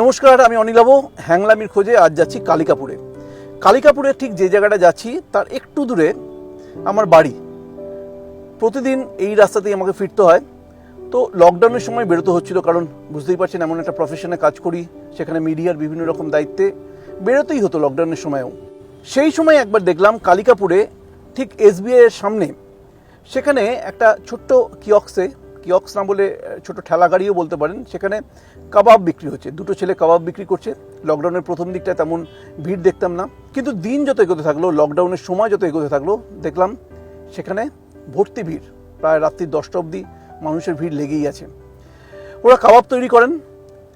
নমস্কার আমি অনিলাভ হ্যাংলামির খোঁজে আজ যাচ্ছি কালিকাপুরে। কালিকাপুরে ঠিক যে জায়গাটা যাচ্ছি, তার একটু দূরে আমার বাড়ি। প্রতিদিন এই রাস্তাতেই আমাকে ফিরতে হয়। তো লকডাউনের সময় বেরোতে হচ্ছিল, কারণ বুঝতেই পারছেন এমন একটা প্রফেশনে কাজ করি, সেখানে মিডিয়ার বিভিন্ন রকম দায়িত্বে বেরোতেই হতো লকডাউনের সময়ও। সেই সময় একবার দেখলাম কালিকাপুরে ঠিক এসবিআই এর সামনে, সেখানে একটা ছোট্ট কিয়ক্সে কিয়ক্স না বলে ছোট ঠেলা গাড়িও বলতে পারেন, সেখানে কাবাব বিক্রি হচ্ছে। দুটো ছেলে কাবাব বিক্রি করছে। লকডাউনের প্রথম দিকটা তেমন ভিড় দেখতাম না। কিন্তু দিন যত এগোতে থাকল লকডাউনের সময় যত এগোতে থাকল, দেখলাম সেখানে ভর্তি ভিড়। প্রায় রাত্রি দশটা অবধি মানুষের ভিড় লেগেই আছে। ওরা কাবাব তৈরি করেন।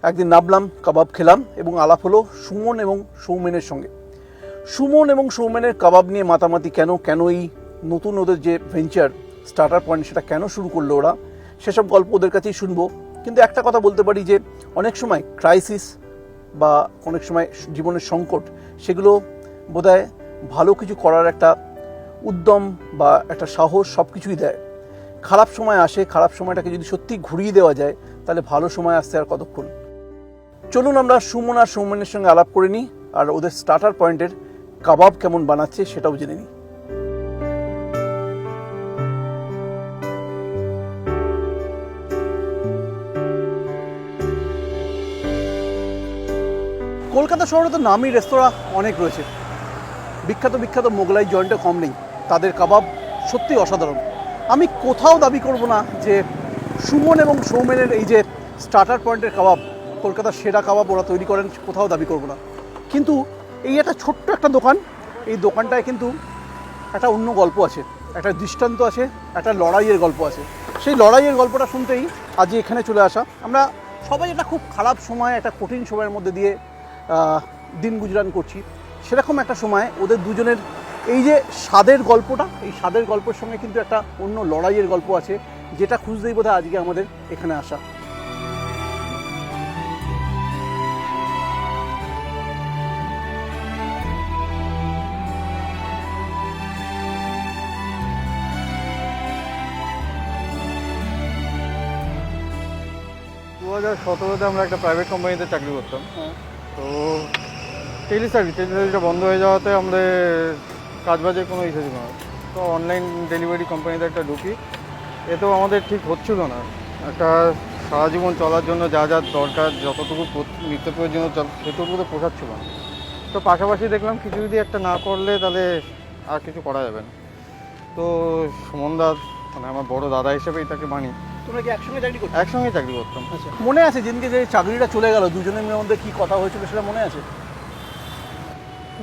একদিন নামলাম, কাবাব খেলাম এবং আলাপ হলো সুমন এবং সৌমেনের সঙ্গে। সুমন এবং সৌমেনের কাবাব নিয়ে মাতামাতি কেন কেন এই নতুন ওদের যে ভেঞ্চার স্টার্টার পয়েন্ট সেটা কেন শুরু করল ওরা? সেসব গল্প ওদের কাছেই শুনব। কিন্তু একটা কথা বলতে পারি যে, অনেক সময় ক্রাইসিস বা অনেক সময় জীবনের সংকট, সেগুলো বোধহয় ভালো কিছু করার একটা উদ্যম বা একটা সাহস সব কিছুই দেয়। খারাপ সময় আসে, খারাপ সময়টাকে যদি সত্যি ঘুরিয়ে দেওয়া যায়, তাহলে ভালো সময় আসতে আর কতক্ষণ? চলুন আমরা সুমন আর সৌমেনের সঙ্গে আলাপ করে নিই, আর ওদের স্টার্টার পয়েন্টের কাবাব কেমন বানাচ্ছে সেটাও জেনে নিই। কলকাতা শহরে তো নামি রেস্তোরাঁ অনেক রয়েছে। বিখ্যাত বিখ্যাত মোগলাই জয়েন্টে কম নেই। তাদের কাবাব সত্যি অসাধারণ। আমি কোথাও দাবি করব না যে সুমন এবং সৌমেনের এই যে স্টার্টার পয়েন্টের কাবাব, কলকাতার সেরা কাবাব ওরা তৈরি করেন, কোথাও দাবি করব না। কিন্তু এই একটা ছোট্ট একটা দোকান, এই দোকানটায় কিন্তু একটা অন্য গল্প আছে, একটা দৃষ্টান্ত আছে, একটা লড়াইয়ের গল্প আছে। সেই লড়াইয়ের গল্পটা শুনতেই আজ এখানে চলে আসা। আমরা সবাই একটা খুব খারাপ সময়, একটা কঠিন সময়ের মধ্যে দিয়ে দিন গুজরান করছি। সেরকম একটা সময় ওদের দুজনের এই যে স্বাদের গল্পটা এই স্বাদের গল্পের সঙ্গে কিন্তু একটা অন্য লড়াইয়ের গল্প আছে যেটা খুঁজতেই বোধহয় আজকে আমাদের এখানে আসা। দু হাজার সতেরোতে আমরা একটা প্রাইভেট কোম্পানিতে চাকরি করতাম। তো টেলি সার্ভিস টেলি সার্ভিসটা বন্ধ হয়ে যাওয়াতে আমাদের কাজবাজের কোনো ইসে ছিল না। তো অনলাইন ডেলিভারি কোম্পানিতে একটা ঢুকি। এতেও আমাদের ঠিক হচ্ছিল না। একটা সারা জীবন চলার জন্য যা যা দরকার, যতটুকু নিত্য প্রয়োজনীয় সেটুকু তো পোষাচ্ছিল না। তো পাশাপাশি দেখলাম কিছু যদি একটা না করলে তাহলে আর কিছু করা যাবে না। তো সুমনদা মানে আমার বড় দাদা হিসেবেই তাকে মানি। তোমরা কি একসঙ্গে চাকরি করছ? একসঙ্গে চাকরি করতাম। আচ্ছা। মনে আছে যেদিনকে যে চাকরিটা চলে গেল দুজনের মধ্যে কি কথা হয়েছিল সেটা মনে আছে?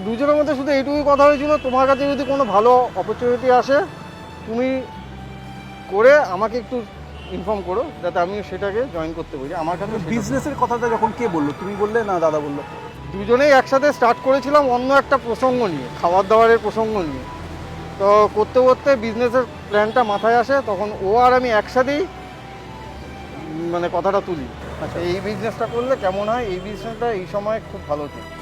দুজনের মধ্যে শুধু এইটুকুই কথা হয়েছিল তোমার কাছে যদি কোনো ভালো অপরচুনিটি আসে তুমি করে আমাকে একটু ইনফর্ম করো যাতে আমি সেটাকে জয়েন করতে পারি। আমার কাছে বিজনেসের কথাটা যখন কে বলল? তুমি বললে না দাদা বলল? দুজনেই একসাথে স্টার্ট করেছিলাম অন্য একটা প্রসঙ্গ নিয়ে খাবার দাবারের প্রসঙ্গ নিয়ে। তো করতে করতে বিজনেসের প্ল্যানটা মাথায় আসে তখন ও আর আমি একসাথেই মানে কথাটা তুলি। আচ্ছা এই বিজনেসটা করলে কেমন হয়? এই বিজনেসটা এই সময় খুব ভালো চলে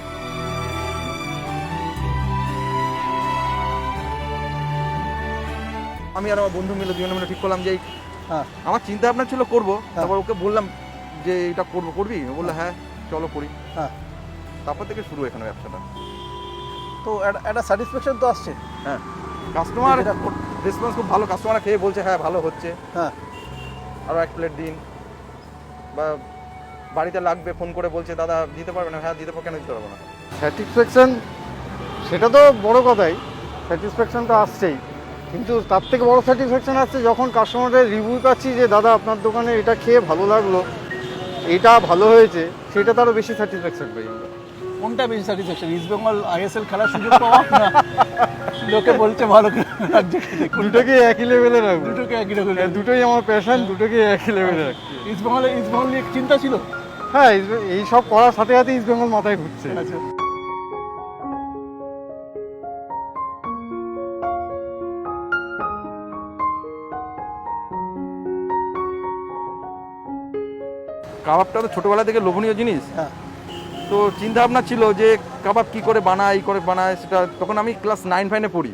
আমি আর আমার বন্ধু মিলে দুজনে মিলে ঠিক করলাম যে এই হ্যাঁ। আমার চিন্তা ভাবনা ছিল করব তারপর ওকে বললাম যে এটা করব করবি? বলল হ্যাঁ চলো করি। হ্যাঁ। তারপর থেকে শুরু এখানে ব্যবসাটা। তো একটা- স্যাটিসফ্যাকশন তো আসছে। হ্যাঁ। কাস্টমার রেসপন্স খুব ভালো। কাস্টমার খেয়ে বলছে হ্যাঁ ভালো হচ্ছে। হ্যাঁ। আরও এক প্লেট দিন। বা বাড়িতে লাগবে ফোন করে বলছে দাদা দিতে পারবে না? হ্যাঁ দিতে পারব কেন দিতে পারব না? স্যাটিসফ্যাকশন সেটা তো বড় কথাই। স্যাটিসফ্যাকশন তো আসছেই। কিন্তু তার থেকে বড় স্যাটিসফ্যাকশান আসছে যখন কাস্টমারের রিভিউ পাচ্ছি যে দাদা আপনার দোকানে এটা খেয়ে ভালো লাগল এটা ভালো হয়েছে। সেটা তারও বেশি স্যাটিসফ্যাকশান পাই আমরা। কোনটা বেশি স্যাটিসফ্যাকশন ইস্ট বেঙ্গল আইএসএল খেলার সুযোগ পাওয়া? না। লোকে বলছে ভালো দুটোকে একই লেভেলে রাখব। দুটোকে একই রকম হ্যাঁ, দুটোই আমার প্যাশন দুটোকে একই লেভেলে রাখছি ইস্ট বেঙ্গলে ইস্ট বেঙ্গল নিয়ে চিন্তা ছিল? হ্যাঁ এই সব করার সাথে সাথে ইস্ট বেঙ্গল মাথায় ঢুকছে আচ্ছা। কাবাবটা তো ছোটোবেলা থেকে লোভনীয় জিনিস। হ্যাঁ। তো চিন্তা ভাবনা ছিল যে কাবাব কি করে বানায় এই করে বানায় সেটা তখন আমি ক্লাস নাইন ফাইনে পড়ি।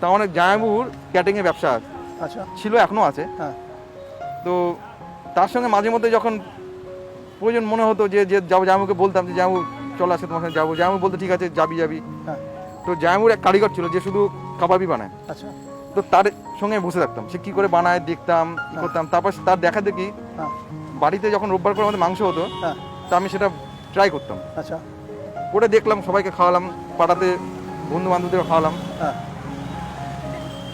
তা অনেক জামাইবাবুর ক্যাটিংয়ের ব্যবসা আচ্ছা। ছিল এখনও আছে। হ্যাঁ। তো তার সঙ্গে মাঝে মধ্যে যখন প্রয়োজন মনে হতো যে যে যাব জামুকে বলতাম যে জামু চল আসে তোমার সঙ্গে যাব। জামু বলতে ঠিক আছে যাবি যাবি। হ্যাঁ। তো জামুর এক কারিগর ছিল যে শুধু কাবাবই বানায়। আচ্ছা। তো তার সঙ্গে বসে থাকতাম সে কি করে বানায় দেখতাম কি করতাম। তারপর তার দেখা দেখি হ্যাঁ। বাড়িতে যখন রোববার করে আমাদের মাংস হতো হ্যাঁ। তা আমি সেটা ট্রাই করতাম। আচ্ছা। করে দেখলাম সবাইকে খাওয়ালাম পাড়াতে বন্ধু বান্ধবদের খাওয়ালাম। হ্যাঁ।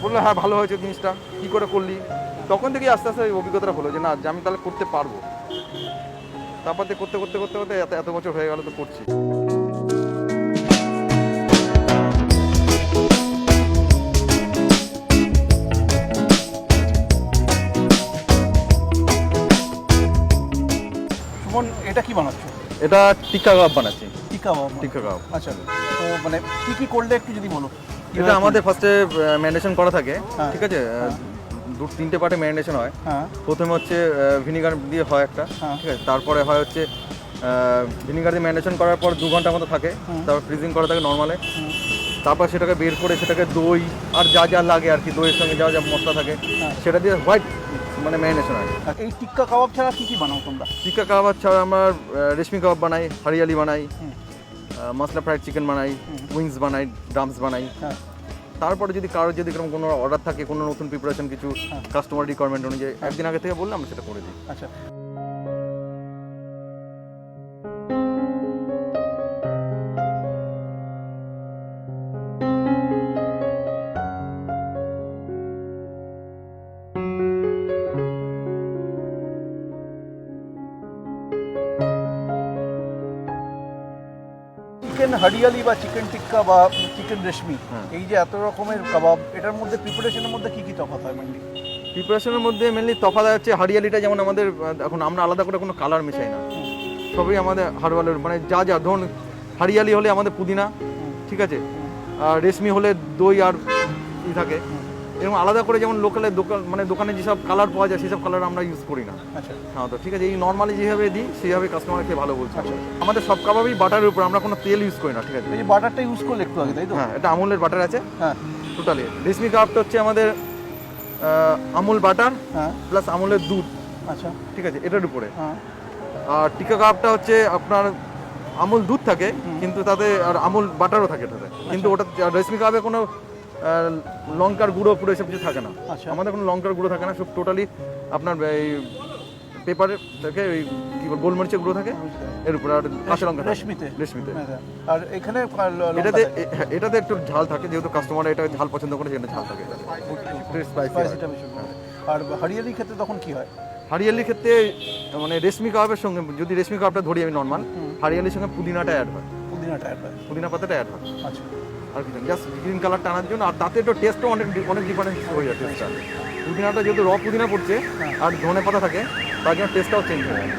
বলল হ্যাঁ ভালো হয়েছে জিনিসটা কি করে করলি? তখন থেকে আস্তে আস্তে অভিজ্ঞতাটা হলো যে না যে আমি তাহলে করতে পারব। তারপর করতে করতে করতে করতে এত এত বছর হয়ে গেল তো করছি। সুমন এটা কি বানাচ্ছো? এটা টিক্কা কাবাব বানাচ্ছি। টিকা বাবা টিক্কা কাবাব। আচ্ছা তো মানে কি কি করলে একটু যদি বলো? এটা আমাদের ফার্স্টে ম্যারিনেশন করা থাকে হ্যাঁ। ঠিক আছে? দু তিনটে পার্টে ম্যারিনেশন হয়। হ্যাঁ। প্রথমে হচ্ছে ভিনিগার দিয়ে হয় একটা হ্যাঁ। ঠিক আছে? তারপরে হয় হচ্ছে ভিনিগার দিয়ে ম্যারিনেশন করার পর দু ঘণ্টার মতো থাকে। তারপর ফ্রিজিং করা থাকে নর্মালে তারপর সেটাকে বের করে সেটাকে দই আর যা যা লাগে আর কি দইয়ের সঙ্গে যা যা মশলা থাকে হ্যাঁ। সেটা দিয়ে হোয়াইট মানে ম্যারিনেশন হয় আর এই টিক্কা কাবাব ছাড়া কী কী বানাও তোমরা? টিক্কা কাবাব ছাড়া আমরা রেশমি কাবাব বানাই হরিয়ালি বানাই মশলা ফ্রাইড চিকেন বানাই উইংস বানাই ড্রামস বানাই। হ্যাঁ। তারপরে যদি কারোর যদি এরকম কোনো অর্ডার থাকে কোনো নতুন প্রিপারেশন কিছু হ্যাঁ। কাস্টমার রিকোয়ারমেন্ট অনুযায়ী একদিন আগে থেকে বললে আমরা সেটা করে দিই। আচ্ছা। হরিয়ালি বা চিকেন টিক্কা বা চিকেন রেশমি। এই যে এত রকমের কাবাব এটার মধ্যে প্রিপারেশনের মধ্যে কি কি তফাৎ হয় মেনলি প্রিপারেশনের মধ্যে মেনলি তফাৎ হচ্ছে হাড়িয়ালিটা যেমন আমাদের এখন আমরা আলাদা করে কোনো কালার মেশাই না। সবই আমাদের হারওয়ালের মানে যা যা ধরুন হাড়িয়ালি হলে আমাদের পুদিনা ঠিক আছে? আর রেশমি হলে দই আর ই থাকে। এরকম আলাদা করে যেমন লোকালের দোকান মানে দোকানে যেসব কালার পাওয়া যায় সেসব কালার আমরা ইউজ করি না। আচ্ছা। হ্যাঁ তো ঠিক আছে এই নর্মালি যেভাবে দিই সেইভাবে কাস্টমার খেয়ে ভালো বলছে। আমাদের সব কাবাবই বাটারের উপর আমরা কোনো তেল ইউজ করি না ঠিক আছে? এই বাটারটা ইউজ করলে একটু আগে তাই তো? হ্যাঁ এটা আমুলের বাটার আছে। হ্যাঁ। টোটালি রেশমি কাবাবটা হচ্ছে আমাদের আমুল বাটার হ্যাঁ। প্লাস আমুলের দুধ। আচ্ছা। ঠিক আছে এটার উপরে। হ্যাঁ। আর টিকা কাপটা হচ্ছে আপনার আমুল দুধ থাকে কিন্তু তাতে আর আমুল বাটারও থাকে এটাতে কিন্তু ওটা রেশমি কাপে কোনো লঙ্কার গুঁড়ো পুরো এসব কিছু থাকে না। আচ্ছা। আমাদের কোনো লঙ্কার গুঁড়ো থাকে না সব টোটালি আপনার এই পেপারে থাকে ওই কি বল গোলমরিচের গুঁড়ো থাকে এর উপরে আর কাঁচা লঙ্কা রেশমিতে। রেশমিতে। হ্যাঁ, আর এখানে এটাতে হ্যাঁ, এটাতে একটু ঝাল থাকে যেহেতু কাস্টমার এটা ঝাল পছন্দ করে সেখানে ঝাল থাকে হয়। আর হরিয়ালি ক্ষেত্রে তখন কি হয়? হারিয়ালির ক্ষেত্রে মানে রেশমি কাবাবের সঙ্গে যদি রেশমি কাবাবটা ধরি আমি নর্মাল। হারিয়ালির সঙ্গে পুদিনাটা অ্যাড হয়। পুদিনাটা অ্যাড হয়। পুদিনা পাতাটা অ্যাড হয়। আচ্ছা। আর কি জাস্ট গ্রিন কালার টানার জন্য আর তাতে একটু টেস্টও অনেক অনেক ডিফারেন্স হয়ে যায় টেস্টটা পুদিনাটা যেহেতু র পুদিনা পড়ছে হ্যাঁ। আর ধনে পাতা থাকে তার জন্য টেস্টটাও চেঞ্জ হয়ে যায়।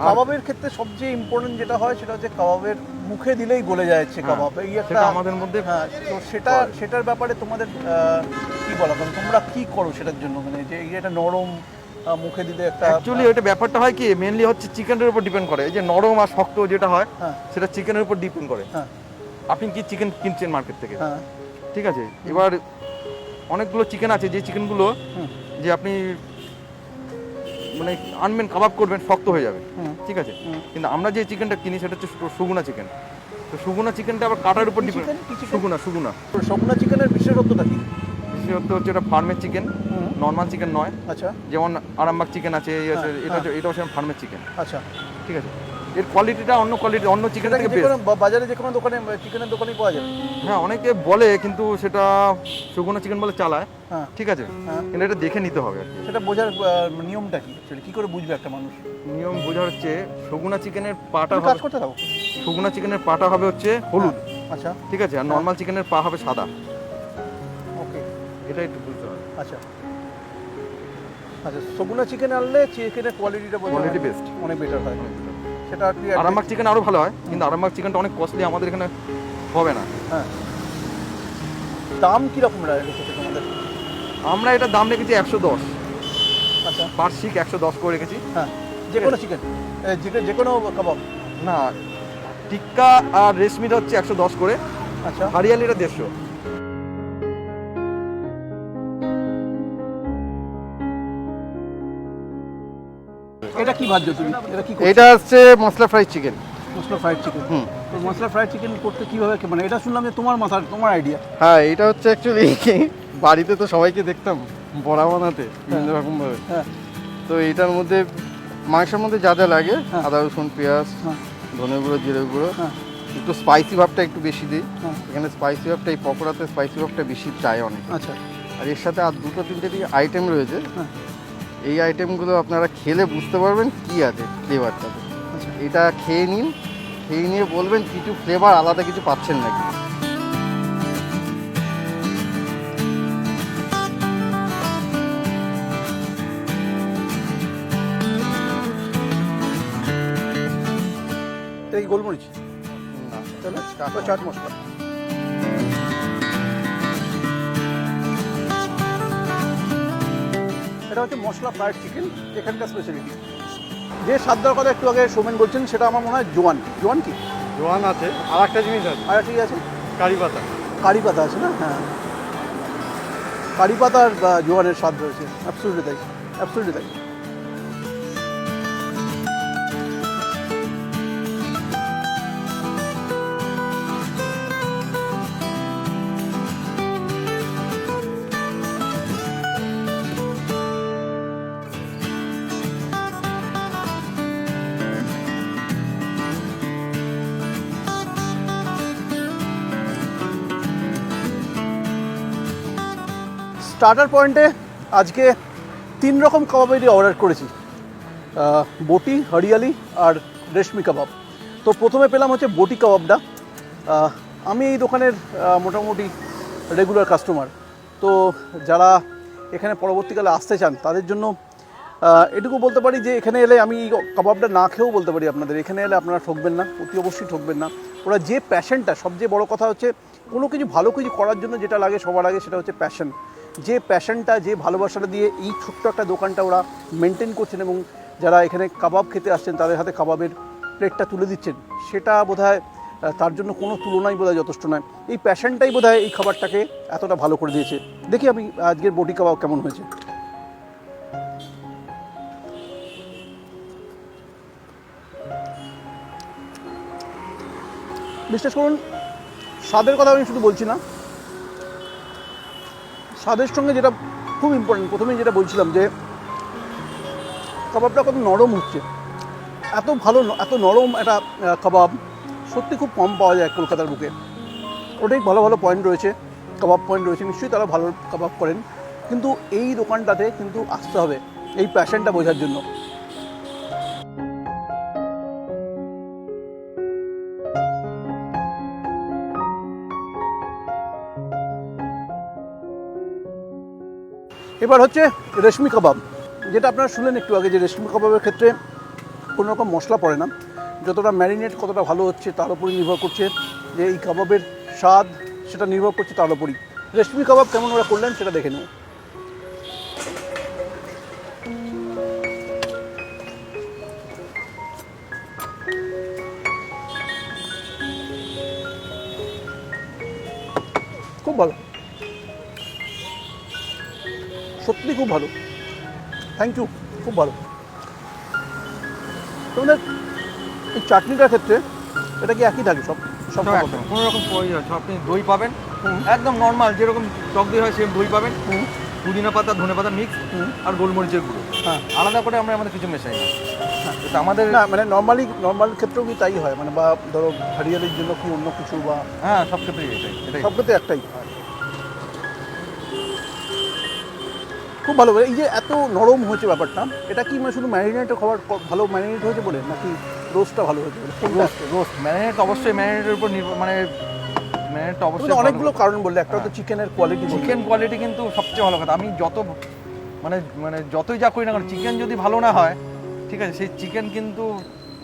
কাবাবের ক্ষেত্রে সবচেয়ে ইম্পর্টেন্ট যেটা হয় সেটা হচ্ছে কাবাবের মুখে দিলেই গলে যায় হচ্ছে হ্যাঁ, কাবাব। এই একটা আমাদের মধ্যে হ্যাঁ তো সেটা সেটার ব্যাপারে তোমাদের কি বলা? মানে তোমরা কি করো সেটার জন্য? মানে যে এই একটা নরম মুখে দিলে একটা অ্যাকচুয়ালি ওইটা ব্যাপারটা হয় কি মেনলি হচ্ছে চিকেনের উপর ডিপেন্ড করে। এই যে নরম আর শক্ত যেটা হয় হ্যাঁ। সেটা চিকেনের উপর ডিপেন্ড করে। হ্যাঁ। আপনি কি চিকেন কিনছেন মার্কেট থেকে? হ্যাঁ। ঠিক আছে? এবার অনেকগুলো চিকেন আছে যে চিকেনগুলো যে আপনি মানে আনবেন কাবাব করবেন শক্ত হয়ে যাবে। ঠিক আছে? কিন্তু আমরা যে চিকেনটা কিনি সেটা হচ্ছে সুগুনা চিকেন তো সুগুনা চিকেনটা আবার কাটার উপর ডিপেন্ড chicken? সুগুনা সুগুনা। চিকেনের বিশেষত্বটা কি? বিশেষত হচ্ছে এটা ফার্মের চিকেন নর্মাল চিকেন নয়। আচ্ছা। যেমন আরামবাগ চিকেন আছে হ্যাঁ, এটা হচ্ছে- এটা হচ্ছে ফার্মের চিকেন আচ্ছা। ঠিক আছে? এর কোয়ালিটিটা অন্য কোয়ালিটি অন্য চিকেন সেটা থেকে বেস্ট বাজারে যে কোনো দোকানে চিকেনের দোকানেই পাওয়া যায়। হ্যাঁ অনেকে বলে কিন্তু সেটা সুগুনা চিকেন বলে চালায়। হ্যাঁ। ঠিক আছে? হ্যাঁ। কিন্তু এটা দেখে নিতে হবে। সেটা বোঝার নিয়মটা কি? Actually, কি করে বুঝবে একটা মানুষ? নিয়ম বোঝা হচ্ছে সগুনা চিকেনের পাটা কাজ করতে থাকো। সগুনা চিকেনের পাটা হবে হচ্ছে হলুদ। আচ্ছা। ঠিক আছে? আর নর্মাল চিকেনের পা হবে সাদা। এটা একটু বুঝতে হবে। আচ্ছা। আচ্ছা সগুনা চিকেন আনলে চিকেনের কোয়ালিটিটা কোয়ালিটি বেস্ট অনেক বেটার হয়। সেটা আর কি আরামবাগ চিকেন আরও ভালো হয় কিন্তু আরামবাগ চিকেনটা অনেক কস্টলি আমাদের এখানে হবে না। হ্যাঁ। দাম কীরকম রেখেছে তোমাদের? আমরা এটা দাম রেখেছি একশো দশ। আচ্ছা। বার্ষিক একশো দশ করে রেখেছি। হ্যাঁ। যে কোনো চিকেন যে কোনো কাবাব না টিক্কা আর রেশমিটা হচ্ছে একশো দশ করে। আচ্ছা। হারিয়ালিটা দেড়শো। এটা কি ভাজছো তুমি? এটা কি? এটা হচ্ছে masala fry chicken. Masala fried chicken. হুম। তো মশলা ফ্রাইড চিকেন করতে কীভাবে মানে এটা শুনলাম যে তোমার মাথার তোমার আইডিয়া হ্যাঁ এটা হচ্ছে অ্যাকচুয়ালি বাড়িতে তো সবাইকে দেখতাম বড়া বানাতে বিভিন্ন রকম ভাবে হ্যাঁ। তো এটার মধ্যে মাংসের মধ্যে যা যা লাগে হ্যাঁ। আদা রসুন পেঁয়াজ হ্যাঁ। ধনে গুঁড়ো জিরে গুঁড়ো হ্যাঁ। একটু স্পাইসি ভাবটা একটু বেশি দিই। হ্যাঁ। এখানে স্পাইসি ভাবটা এই পকোড়াতে স্পাইসি ভাবটা বেশি চাই অনেক। আচ্ছা। আর এর সাথে আর দুটো তিনটে আইটেম রয়েছে। হ্যাঁ। এই আইটেমগুলো আপনারা খেলে বুঝতে পারবেন কি আছে ফ্লেভারটাতে এটা খেয়ে নিন খেয়ে নিয়ে বলবেন কিছু ফ্লেভার আলাদা কিছু পাচ্ছেন নাকি। গোলমরিচ? না চাট মশলা। এটা হচ্ছে মশলা ফ্রায়েড চিকেন এখানকার স্পেশালিটি যে সাদ্দার কথা একটু আগে সৌমেন বলছেন সেটা আমার মনে হয় জোয়ান। জোয়ান কি? জোয়ান আছে আর একটা জিনিস আছে। আর ঠিক আছে? কারি পাতা। কারি পাতা আছে না? হ্যাঁ। কারি পাতার জোয়ানের স্বাদ রয়েছে। অ্যাবসুলুটলি তাই। অ্যাবসুলুটলি তাই। স্টার্টার পয়েন্টে আজকে তিন রকম কাবাবেরই অর্ডার করেছি। বটি, হরিয়ালি আর রেশমি কাবাব। তো প্রথমে পেলাম হচ্ছে বটি কাবাবটা। আমি এই দোকানের মোটামুটি রেগুলার কাস্টমার তো যারা এখানে পরবর্তীকালে আসতে চান, তাদের জন্য এটুকু বলতে পারি যে এখানে এলে আমি কাবাবটা না খেয়েও বলতে পারি আপনাদের। এখানে এলে আপনারা ঠকবেন না, অতি অবশ্যই ঠকবেন না। ওরা যে প্যাশনটা সবচেয়ে বড় কথা হচ্ছে কোনো কিছু ভালো কিছু করার জন্য যেটা লাগে, সবার আগে সেটা হচ্ছে প্যাশন যে প্যাশনটা যে ভালোবাসাটা দিয়ে এই ছোট্ট একটা দোকানটা ওরা মেনটেন করছেন এবং যারা এখানে কাবাব খেতে আসছেন, তাদের হাতে কাবাবের প্লেটটা তুলে দিচ্ছেন, সেটা বোধহয় তার জন্য কোনো তুলনাই বোধহয় যথেষ্ট নয়। এই প্যাশনটাই বোধহয় এই খাবারটাকে এতটা ভালো করে দিয়েছে। দেখি আমি আজকের বটি কাবাব কেমন হয়েছে। বিশ্বাস করুন, স্বাদের কথা আমি শুধু বলছি না স্বাদের সঙ্গে যেটা খুব ইম্পর্টেন্ট প্রথমে যেটা বলছিলাম যে, কাবাবটা কত নরম হচ্ছে। এত ভালো এত নরম একটা কাবাব, সত্যি খুব কম পাওয়া যায় কলকাতার বুকে। অনেক ভালো ভালো পয়েন্ট রয়েছে, কাবাব পয়েন্ট রয়েছে, নিশ্চয়ই তারা ভালো কাবাব করেন। কিন্তু এই দোকানটাতে কিন্তু আসতে হবে, এই প্যাশনটা বোঝার জন্য। এবার হচ্ছে রেশমি কাবাব, যেটা আপনারা শুনলেন একটু আগে যে রেশমি কাবাবের ক্ষেত্রে কোনো রকম মশলা পড়ে না। যতটা ম্যারিনেট কতটা ভালো হচ্ছে তার উপরই নির্ভর করছে যে এই কাবাবের স্বাদ সেটা নির্ভর করছে তার উপরই। রেশমি কাবাব কেমন ওরা করলেন সেটা দেখে নেব। খুব ভালো। সত্যি খুব ভালো। থ্যাংক ইউ খুব ভালো। তোমাদের এই চাটনিটার ক্ষেত্রে এটা কি একই থাকে সব সব কোনো রকম। আপনি দই পাবেন একদম নর্মাল যেরকম টক দই হয় সেম দই পাবেন। পুদিনা পাতা ধনে পাতা মিক্স আর গোলমরিচের গুঁড়ো। হ্যাঁ। আলাদা করে আমরা আমাদের কিছু মেশাই না। এটা আমাদের না মানে নর্মালি নর্মাল ক্ষেত্রেও কি তাই হয়? মানে বা ধরো হরিয়ালির জন্য কি অন্য কিছু বা হ্যাঁ সব ক্ষেত্রেই এটাই এটাই। সব ক্ষেত্রে একটাই। খুব ভালো এই যে এত নরম হয়েছে ব্যাপারটা এটা কি মানে শুধু ম্যারিনেট খাবার ভালো ম্যারিনেট হয়েছে বলে নাকি রোস্টটা ভালো হয়েছে বলে? রোস্ট রোস্ট ম্যারিনেট অবশ্যই ম্যারিনেটের উপর নির্ভর মানে ম্যারিনেটটা অবশ্যই অনেকগুলো কারণ বললে একটা হচ্ছে চিকেনের কোয়ালিটি চিকেন কোয়ালিটি কিন্তু সবচেয়ে ভালো কথা। আমি যত মানে মানে যতই যা করি না কারণ চিকেন যদি ভালো না হয় ঠিক আছে সেই চিকেন কিন্তু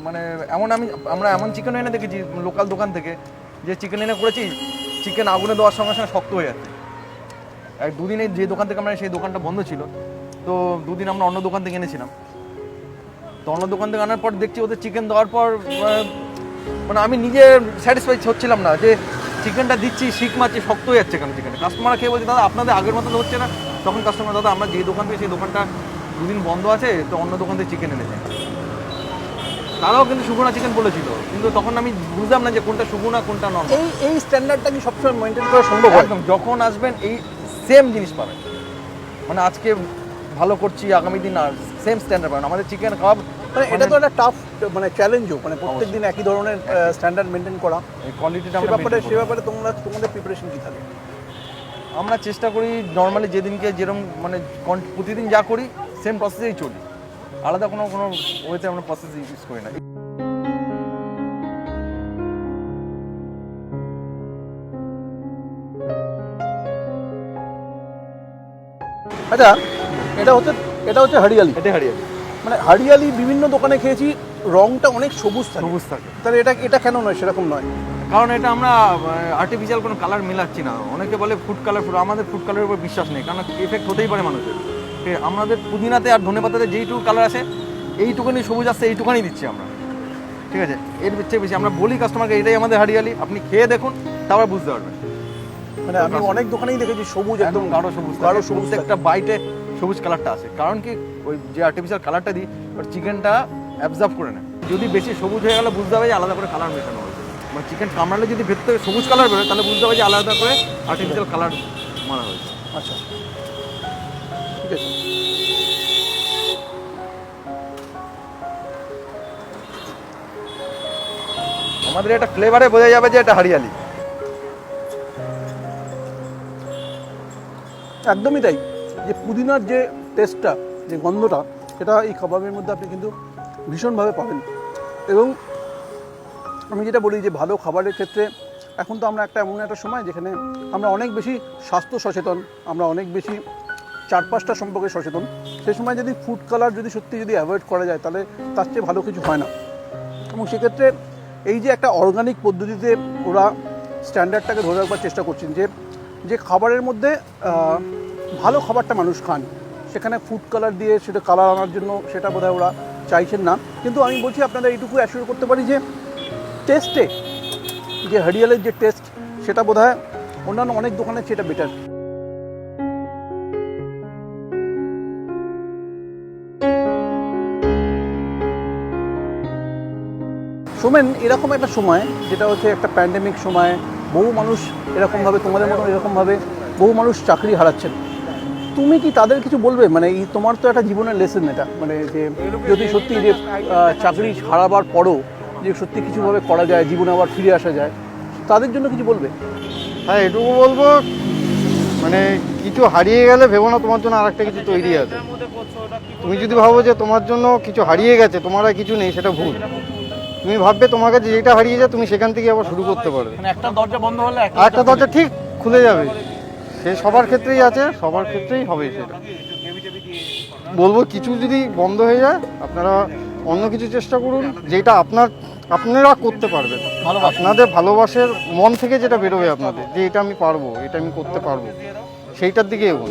মানে এমন আমি আমরা এমন চিকেন এনে দেখেছি লোকাল দোকান থেকে যে চিকেন এনে করেছি চিকেন আগুনে দেওয়ার সঙ্গে সঙ্গে শক্ত হয়ে যাচ্ছে। দুদিনে যে দোকান থেকে আমরা সেই দোকানটা বন্ধ ছিল তো দুদিন আমরা অন্য দোকান থেকে এনেছিলাম। তো অন্য দোকান থেকে আনার পর দেখছি ওদের চিকেন দেওয়ার পর মানে আমি নিজে স্যাটিসফাই হচ্ছিলাম না যে চিকেনটা দিচ্ছি শিখ মারছি শক্ত হয়ে যাচ্ছে কেন চিকেন কাস্টমার খেয়ে বলছে দাদা আপনাদের আগের মতো হচ্ছে না। তখন কাস্টমার দাদা আমরা যে দোকান থেকে সেই দোকানটা দুদিন বন্ধ আছে তো অন্য দোকান থেকে চিকেন এনেছে। তারাও কিন্তু সুগুনা চিকেন বলেছিল কিন্তু তখন আমি বুঝলাম না যে কোনটা সুগুনা কোনটা নর্মাল এই এই স্ট্যান্ডার্ডটা কি সবসময় মেনটেন করা সম্ভব একদম যখন আসবেন এই সেম জিনিস পাবেন। মানে আজকে ভালো করছি আগামী দিন আর সেম স্ট্যান্ডার্ড পাবেন। আমাদের চিকেন কাবাব মানে এটা তো একটা টাফ মানে চ্যালেঞ্জও মানে প্রত্যেক দিন একই ধরনের স্ট্যান্ডার্ড মেনটেন করা। কোয়ালিটিটা সে আমরা ব্যাপারে সে ব্যাপারে তোমরা তোমাদের প্রিপারেশন কি থাকে? আমরা চেষ্টা করি নর্মালি যেদিনকে যেরকম মানে প্রতিদিন যা করি সেম প্রসেসেই চলি। আলাদা কোনো কোনো ওয়েতে আমরা প্রসেস ইউজ করি না। আচ্ছা এটা হচ্ছে এটা হচ্ছে হারিয়ালি এটাই হারিয়ে মানে হারিয়ালি বিভিন্ন দোকানে খেয়েছি রংটা অনেক সবুজ থাকে। সবুজ থাকে। তাহলে এটা এটা কেন নয় সেরকম নয়? কারণ এটা আমরা আর্টিফিশিয়াল কোনো কালার মিলাচ্ছি না। অনেকে বলে ফুড কালার ফুড আমাদের ফুড কালারের উপর বিশ্বাস নেই কারণ এফেক্ট হতেই পারে মানুষের। আমাদের পুদিনাতে আর ধনে পাতাতে যেইটুকু কালার আছে এইটুকুনি সবুজ আসছে এইটুকানি দিচ্ছি আমরা। ঠিক আছে? এর চেয়ে বেশি আমরা বলি কাস্টমারকে এটাই আমাদের হারিয়ালি আপনি খেয়ে দেখুন তারপর বুঝতে পারবেন। মানে আমি অনেক দোকানেই দেখেছি সবুজ একদম গাঢ় সবুজ গাঢ় সবুজ একটা বাইটে সবুজ কালারটা আছে কারণ কি ওই যে আর্টিফিশিয়াল কালারটা দিই ওর চিকেনটা অ্যাবজর্ব করে নেয়। যদি বেশি সবুজ হয়ে গেলে বুঝতে হবে যে আলাদা করে কালার মেশানো হয়েছে। মানে চিকেন কামড়ালে যদি ভেতর থেকে সবুজ কালার বেরোয় তাহলে বুঝতে হবে যে আলাদা করে আর্টিফিশিয়াল কালার মারা হয়েছে। আচ্ছা। ঠিক আছে? আমাদের এটা ফ্লেভারে বোঝা যাবে যে এটা হারিয়ালি। একদমই তাই। যে পুদিনার যে টেস্টটা যে গন্ধটা, সেটা এই খাবারের মধ্যে আপনি কিন্তু ভীষণভাবে পাবেন। এবং আমি যেটা বলি যে ভালো খাবারের ক্ষেত্রে এখন তো আমরা একটা এমন একটা সময় যেখানে আমরা অনেক বেশি স্বাস্থ্য সচেতন, আমরা অনেক বেশি চারপাশটা সম্পর্কে সচেতন। সেই সময় যদি ফুড কালার যদি সত্যি যদি অ্যাভয়েড করা যায়, তাহলে তার চেয়ে ভালো কিছু হয় না। এবং সেক্ষেত্রে এই যে একটা অর্গানিক পদ্ধতিতে ওরা স্ট্যান্ডার্ডটাকে ধরে রাখবার চেষ্টা করছেন যে যে খাবারের মধ্যে ভালো খাবারটা মানুষ খান। সেখানে ফুড কালার দিয়ে সেটা কালার আনার জন্য সেটা বোধহয় ওরা চাইছেন না। কিন্তু আমি বলছি আপনাদের এইটুকু অ্যাসিওর করতে পারি যে টেস্টে যে হরিয়ালের যে টেস্ট সেটা বোধহয় অন্যান্য অনেক দোকানের সেটা বেটার সোমেন, এরকম একটা সময়, যেটা হচ্ছে একটা প্যান্ডেমিক সময়, বহু মানুষ এরকমভাবে, তোমাদের মতন এরকমভাবে বহু মানুষ চাকরি হারাচ্ছেন। তুমি কি তাদের কিছু বলবে? মানে এই তোমার তো একটা জীবনের লেসন এটা মানে যে যদি সত্যি যে চাকরি হারাবার পরও যে সত্যি কিছুভাবে করা যায়, জীবনে আবার ফিরে আসা যায়, তাদের জন্য কিছু বলবে? হ্যাঁ এটুকু বলব মানে কিছু হারিয়ে গেলে ভেবো না, তোমার জন্য আরেকটা কিছু তৈরি আছে। তুমি যদি ভাবো যে তোমার জন্য কিছু হারিয়ে গেছে, তোমার আর কিছু নেই, সেটা ভুল। তুমি ভাববে তোমার কাছে যেটা হারিয়ে যায় তুমি সেখান থেকে আবার শুরু করতে পারবে। মানে একটা দরজা বন্ধ হলে একটা দরজা ঠিক খুলে যাবে। সে সবার ক্ষেত্রেই আছে সবার ক্ষেত্রেই হবে সেটা। বলব কিছু যদি বন্ধ হয়ে যায় আপনারা অন্য কিছু চেষ্টা করুন যেটা আপনার আপনারা করতে পারবেন। আপনাদের ভালোবাসার মন থেকে যেটা বেরোবে আপনাদের যে এটা আমি পারব এটা আমি করতে পারব সেইটার দিকে এগোন।